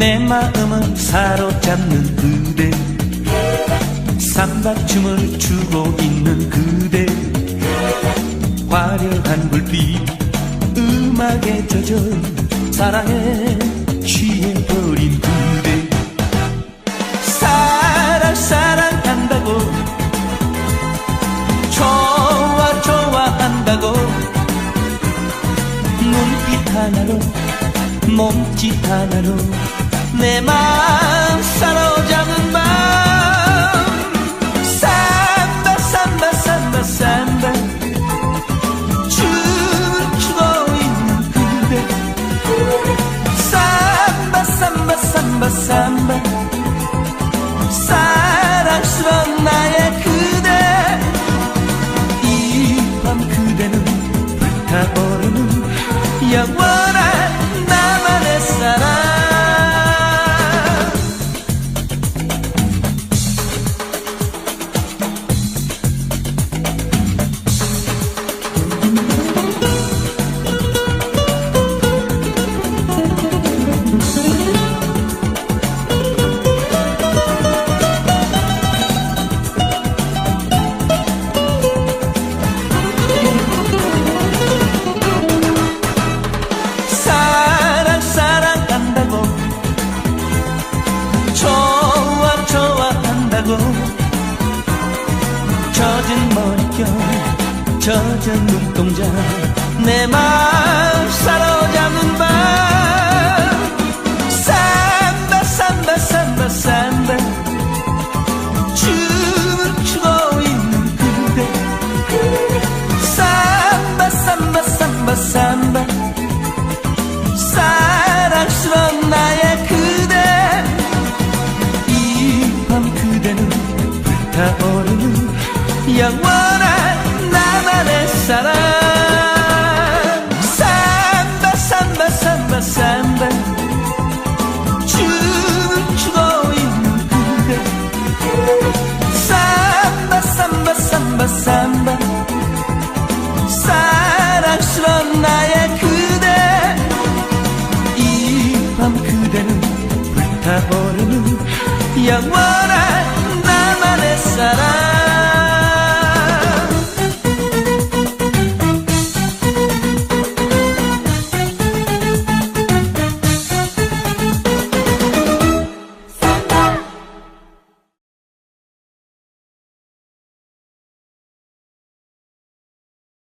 내 마음을 사로잡는 그대. 삼박춤을 추고 있는 그대. 화려한 불빛 음악에 젖어 사랑에 취해버린 그대. 사랑 사랑한다고 좋아 좋아한다고 눈빛 하나로 몸짓 하나로 내 마음 사로잡은 불타오르는 영원 젖은 머릿결 젖은 눈동자 내 마음 영원한 나만의 사랑 삼바 삼바 삼바 삼바 춤을 추고 있는